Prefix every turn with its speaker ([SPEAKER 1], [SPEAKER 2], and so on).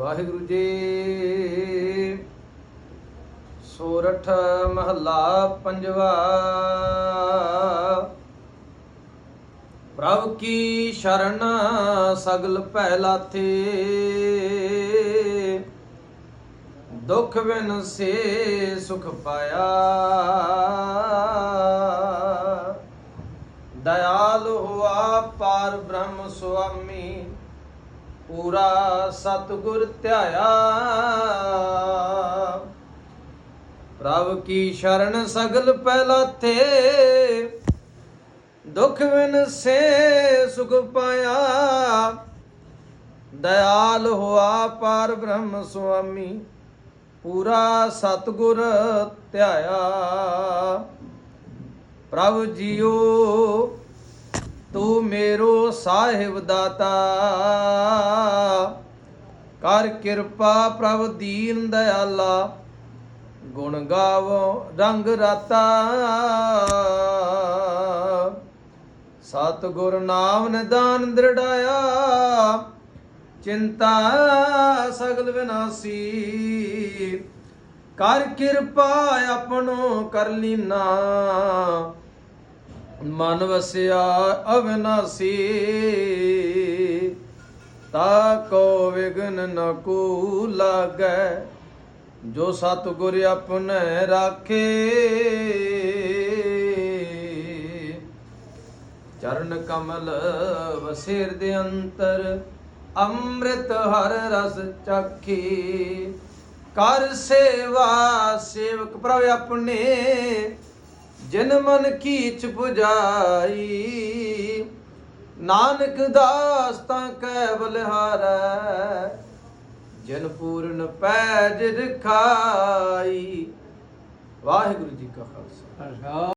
[SPEAKER 1] ਵਾਹਿਗੁਰੂ ਜੀ। ਸੋਰਠ ਮਹੱਲਾ ਪੰਜਵਾ। ਪ੍ਰਭ ਕੀ ਸ਼ਰਨ ਸਗਲ ਭੈ ਲਾਥੇ। ਦੁਖ ਬਿਨ ਸੇ ਸੁਖ ਪਾਇਆ। ਦਇਆਲ ਹੋਆ ਪਾਰ ਬ੍ਰਹਮ ਸੁਆਮੀ। ਪੂਰਾ ਸਤਿਗੁਰ ਧਿਆਇਆ। ਪ੍ਰਭ ਕੀ ਸ਼ਰਨ ਸਗਲ ਪਹਿਲਾ ਤੇ ਦੁਖ ਬਿਨ ਸੇ ਸੁਖ ਪਾਇਆ। ਦਇਆਲ ਹੁਆ ਪਾਰ ਬ੍ਰਹਮ ਸੁਆਮੀ, ਪੂਰਾ ਸਤਿਗੁਰ ਧਿਆਇਆ। ਪ੍ਰਭ ਜੀਓ, ਤੂੰ ਮੇਰੋ ਸਾਹਿਬ ਦਾਤਾ। ਕਰ ਕਿਰਪਾ ਪ੍ਰਭ ਦੀਨ ਦਇਆਲਾ, ਗੁਣ ਗਾਵੋ ਰੰਗ ਰਾਤਾ। ਸਤ ਗੁਰ ਨਾਮ ਨਿਦਾਨ ਦ੍ਰਿੜਾਇਆ, ਚਿੰਤਾ ਸਗਲ ਵਿਨਾਸੀ। ਕਰ ਕਿਰਪਾ ਆਪਣੋ ਕਰ ਲੀਨਾ ਮਨ ਵਸਿਆ ਅਵਿਨਾਸੀ, ਤਾ ਕੋ ਵਿਗਨ ਨ ਕੋ ਲਾਗੈ, ਜੋ ਸਤਿਗੁਰ ਆਪਣੇ ਰਾਖੇ। ਚਰਨ ਕਮਲ ਵਸੇਰ ਦੇ ਅੰਤਰ, ਅੰਮ੍ਰਿਤ ਹਰ ਰਸ ਚਾਖੀ। ਕਰ ਸੇਵਾ ਸੇਵਕ ਪ੍ਰਭ ਆਪਣੇ ਜਿਨ ਮਨ ਕੀਚ 부ਜਾਈ? ਨਾਨਕ ਦਾਸ ਤਾਂ ਕੈ ਬਲਿਹਾਰੈ ਜਨ ਪੂਰਨ ਪੈਜ ਰਖਾਈ। ਵਾਹਿਗੁਰੂ ਜੀ ਕਾ ਖਾਲਸਾ।